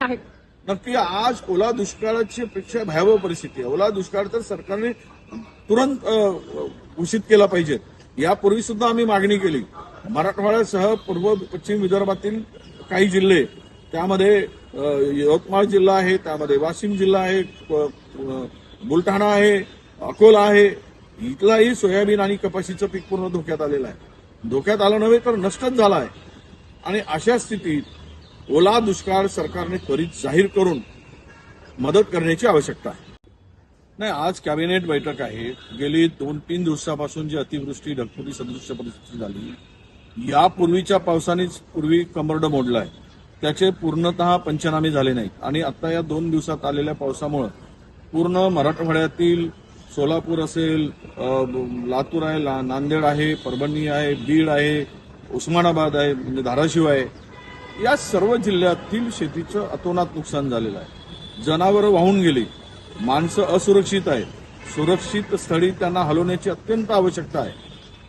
आहेत नक्की आज ओला दुष्काळाची पेक्षा भयावह परिस्थिती आहे. ओला दुष्काळ तर सरकारने तुरंत घोषित केला पाहिजे. यापूर्वी सुद्धा आम्ही मागणी केली. मराठवाड्यासह पूर्व पश्चिम विदर्भातील काही जिल्हे त्यामध्ये यवतमाळ जिल्हा आहे त्यामध्ये वाशिम जिल्हा आहे बुलढाणा आहे अकोला आहे. इथलाही सोयाबीन आणि कपाशीचं पीक पूर्ण धोक्यात आलेलं आहे. धोक्यात आलं नव्हे तर नष्टच झालं आहे. आणि अशा स्थितीत ओला दुष्काळ सरकारने त्वरित जाहीर करून मदत करण्याची आवश्यकता आहे. नाही आज कॅबिनेट बैठक आहे. गेली दोन तीन दिवसापासून जी अतिवृष्टी ढगफुटी सदृश्य परिस्थिती झाली यापूर्वीच्या पावसानेच पूर्वी कमरड मोडलं आहे त्याचे पूर्णतः पंचनामे झाले नाहीत. आणि आता या दोन दिवसात आलेल्या पावसामुळं पूर्ण मराठवाड्यातील सोलापूर असेल लातूर आहे ला- नांदेड आहे परभणी आहे बीड आहे उस्मानाबाद आहे म्हणजे धाराशिव आहे. या सर्व जिल्ह्यातील शेतीचं अतोनात नुकसान झालेलं आहे. जनावरं वाहून गेली माणसं असुरक्षित आहेत. सुरक्षित स्थळी त्यांना हलवण्याची अत्यंत आवश्यकता आहे.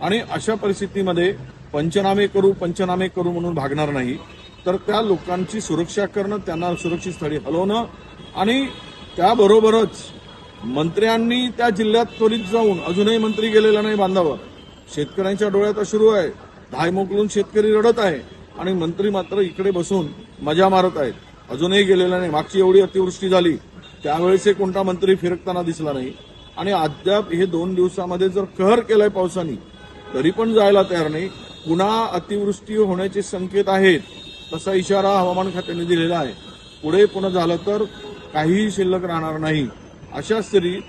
आणि अशा परिस्थितीमध्ये पंचनामे करू पंचनामे करू म्हणून भागणार नाही तर त्या लोकांची सुरक्षा करणं त्यांना सुरक्षित स्थळी हलवणं आणि त्याबरोबरच मंत्र्यांनी त्या जिल्ह्यात त्वरित जाऊन अजूनही मंत्री गेलेला नाही बांधावर शेतकऱ्यांच्या डोळ्यात अश्रू आहे धाय मोकलून शेतकरी रडत आहे. आणि मंत्री मात्र इकडे बसून मजा मारत आहेत. अजूनही गेलेला नाही. मागची एवढी अतिवृष्टी झाली त्यावेळेसही कोणता मंत्री फिरकताना दिसला नाही. आणि अद्याप हे दोन दिवसामध्ये जर कहर केलाय पावसाने तरी पण जायला तयार नाही. पुन्हा अतिवृष्टी होण्याचे संकेत आहेत तसा इशारा हवामान खात्याने दिलेला आहे. पुढे पुन्हा झालं तर काहीही शिल्लक राहणार नाही. अशा स्त्री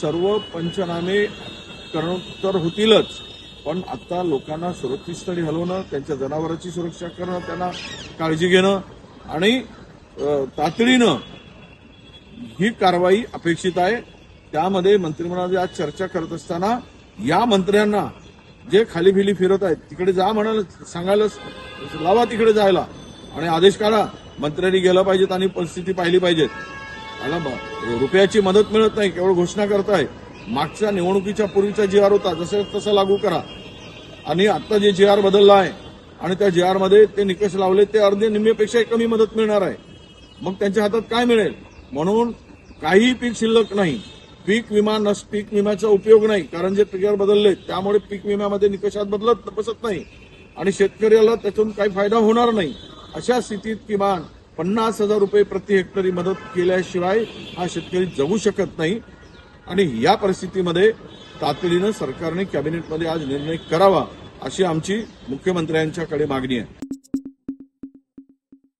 सर्व पंचनामे करणोत्तर होतीलच. पण आता लोकांना सुरक्षित स्थळी हलवणं त्यांच्या जनावरांची सुरक्षा करणं त्यांना काळजी घेणं आणि तातडीनं ही कारवाई अपेक्षित आहे. त्यामध्ये मंत्रिमंडळाची आज चर्चा करत असताना या मंत्र्यांना जे खाली फिली फिरत आहेत तिकडे जा म्हणाल सांगायला लावा तिकडे जायला. आणि आदेश काढा मंत्र्यांनी गेलं पाहिजेत आणि परिस्थिती पाहिली पाहिजेत. मला रुपयाची मदत मिळत नाही केवळ घोषणा करताय. मागच्या निवडणुकीच्या पूर्वीचा जी आर होता. जसं तसं लागू करा. आणि आता जे जी आर बदलला आहे आणि त्या जी आरमध्ये ते निकष लावले ते अर्धे निम्मेपेक्षा कमी मदत मिळणार आहे. मग त्यांच्या हातात काय मिळेल? म्हणून काही पीक शिल्लक नाही. पीक विमा नस पीक विम्याचा उपयोग नाही. कारण जे ट्रिगर बदलले त्यामुळे पीक विम्यामध्ये निकषात बदलत बसत नाही. आणि शेतकऱ्याला त्यातून काही फायदा होणार नाही. अशा स्थितीत किमान पन्नास हजार रुपये प्रति हेक्टरी मदत केल्याशिवाय हा शेतकरी जगू शकत नाही. आणि या परिस्थितीमध्ये तातडीनं सरकारने कॅबिनेटमध्ये आज निर्णय करावा अशी आमची मुख्यमंत्र्यांच्याकडे मागणी आहे.